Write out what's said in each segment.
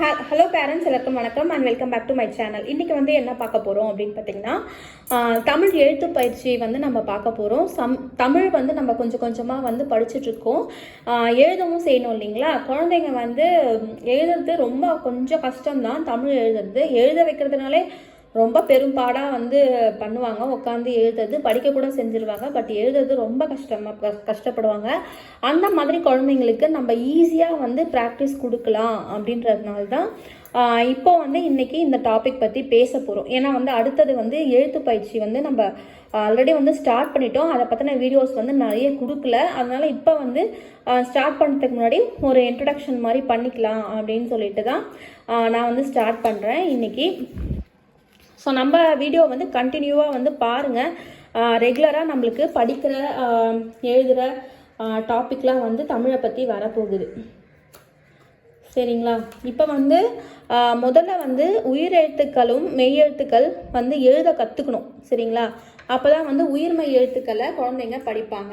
Hello parents எல்லாருக்கும் வணக்கம் and welcome back to my channel இன்றைக்கி வந்து என்ன பார்க்க போகிறோம் அப்படின்னு பார்த்தீங்கன்னா தமிழ் எழுத்து பயிற்சி வந்து நம்ம பார்க்க போகிறோம் சம் தமிழ் வந்து நம்ம கொஞ்சம் கொஞ்சமாக வந்து படிச்சுட்ருக்கோம் எழுதவும் செய்யணும் இல்லைங்களா? குழந்தைங்க வந்து எழுதுறது ரொம்ப கொஞ்சம் கஷ்டம்தான். தமிழ் எழுதுறது. எழுத வைக்கிறதுனாலே ரொம்ப பெரும்பாடாக வந்து பண்ணுவாங்க. உட்காந்து எழுதுறது படிக்க கூட செஞ்சுருவாங்க. பட் எழுதுறது ரொம்ப கஷ்டமாக கஷ்டப்படுவாங்க. அந்த மாதிரி குழந்தைங்களுக்கு நம்ம ஈஸியாக வந்து ப்ராக்டிஸ் கொடுக்கலாம் அப்படின்றதுனால தான் இப்போ வந்து இன்றைக்கி இந்த டாபிக் பற்றி பேச போகிறோம் ஏன்னா வந்து அடுத்தது வந்து எழுத்து பயிற்சி வந்து நம்ம ஆல்ரெடி வந்து ஸ்டார்ட் பண்ணிட்டோம். அதை பற்றின வீடியோஸ் வந்து நிறைய கொடுக்கல. அதனால் இப்போ வந்து ஸ்டார்ட் பண்ணுறதுக்கு முன்னாடி ஒரு இன்ட்ரடக்ஷன் மாதிரி பண்ணிக்கலாம் அப்படின்னு சொல்லிட்டு தான் நான் வந்து ஸ்டார்ட் பண்ணுறேன் இன்றைக்கி ஸோ நம்ம வீடியோ வந்து கண்டினியூவாக வந்து பாருங்கள் ரெகுலராக நம்மளுக்கு படிக்கிற எழுதுகிற டாப்பிக்லாம் வந்து தமிழை பற்றி வரப்போகுது. சரிங்களா? இப்போ வந்து முதல்ல வந்து உயிரெழுத்துக்களும் மெய்யெழுத்துக்கள் வந்து எழுத கற்றுக்கணும் சரிங்களா? அப்போ தான் வந்து உயிர்மை எழுத்துக்களை குழந்தைங்க படிப்பாங்க.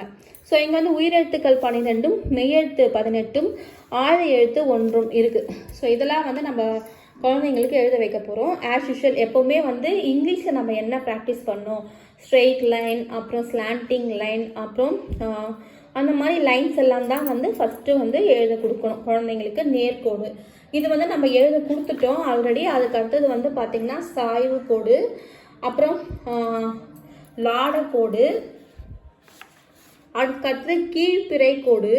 ஸோ இங்கே வந்து உயிரெழுத்துக்கள் பன்னிரெண்டும் மெய்யெழுத்து பதினெட்டும் ஆழ எழுத்து ஒன்றும் இருக்குது ஸோ இதெல்லாம் வந்து நம்ம குழந்தைங்களுக்கு எழுத வைக்க போகிறோம் ஆஸ் யூஷுவல் எப்போவுமே வந்து இங்கிலீஷை நம்ம என்ன ப்ராக்டிஸ் பண்ணோம்? ஸ்ட்ரெயிட் லைன் அப்புறம் ஸ்லாண்டிங் லைன் அப்புறம் அந்த மாதிரி லைன்ஸ் எல்லாம் தான் வந்து ஃபஸ்ட்டு வந்து எழுத கொடுக்கணும் குழந்தைங்களுக்கு நேர்கோடு. இது வந்து நம்ம எழுத கொடுத்துட்டோம் ஆல்ரெடி அதுக்கு அடுத்தது வந்து பார்த்திங்கன்னா சாய்வு கோடு அப்புறம் லாட கோடு அதுக்கடுத்து கீழ்பிறை கோடு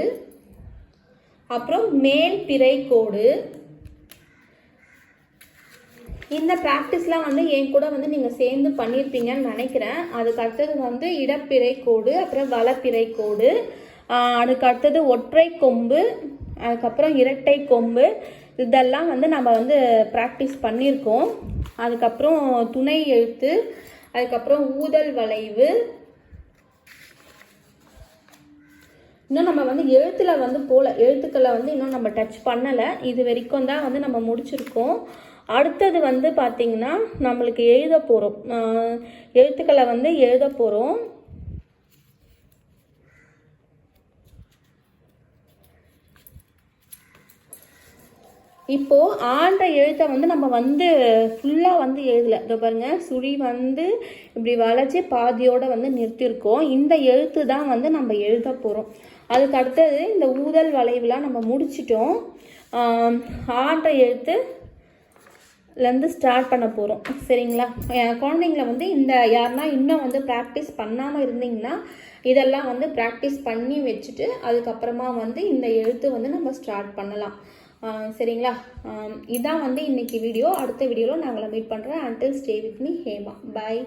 அப்புறம் மேல் பிறை கோடு இந்த ப்ராக்டிஸ்லாம் வந்து என் கூட வந்து நீங்கள் சேர்ந்து பண்ணியிருப்பீங்கன்னு நினைக்கிறேன். அதுக்கு அடுத்தது வந்து இடப்பிறை கோடு அப்புறம் வலப்பிறை கோடு அதுக்கு அடுத்தது ஒற்றை கொம்பு அதுக்கப்புறம் இரட்டை கொம்பு. இதெல்லாம் வந்து நம்ம வந்து ப்ராக்டிஸ் பண்ணியிருக்கோம் அதுக்கப்புறம் துணை எழுத்து அதுக்கப்புறம் ஊதல் வளைவு. இன்னும் நம்ம வந்து எழுத்தில் வந்து போல எழுத்துக்களை வந்து இன்னும் நம்ம டச் பண்ணலை. இது வரைக்கும் தான் வந்து நம்ம முடிச்சிருக்கோம். அடுத்தது வந்து பார்த்திங்கன்னா நம்மளுக்கு எழுத போகிறோம் எழுத்துக்களை வந்து எழுத போகிறோம் இப்போ ஆண்ட எழுத்தை வந்து நம்ம வந்து ஃபுல்லாக வந்து எழுதலை. இதோ பாருங்கள் சுழி வந்து இப்படி வளைச்சி பாதியோடு வந்து நிறுத்தியிருக்கோம் இந்த எழுத்து தான் வந்து நம்ம எழுத போகிறோம் அதுக்கு அடுத்தது இந்த ஊதல் வளைவுலாம் நம்ம முடிச்சிட்டோம். ஆண்ட எழுத்து லேருந்து ஸ்டார்ட் பண்ண போகிறோம் சரிங்களா? குழந்தைங்கள வந்து இந்த யாருன்னா இன்னும் வந்து ப்ராக்டிஸ் பண்ணாமல் இருந்தீங்கன்னா இதெல்லாம் வந்து ப்ராக்டிஸ் பண்ணி வச்சுட்டு அதுக்கப்புறமா வந்து இந்த எழுத்து வந்து நம்ம ஸ்டார்ட் பண்ணலாம். சரிங்களா? இதான் வந்து இன்றைக்கி வீடியோ அடுத்த வீடியோவில் நாங்களை மீட் பண்ணுறேன் until stay with me Hema. Bye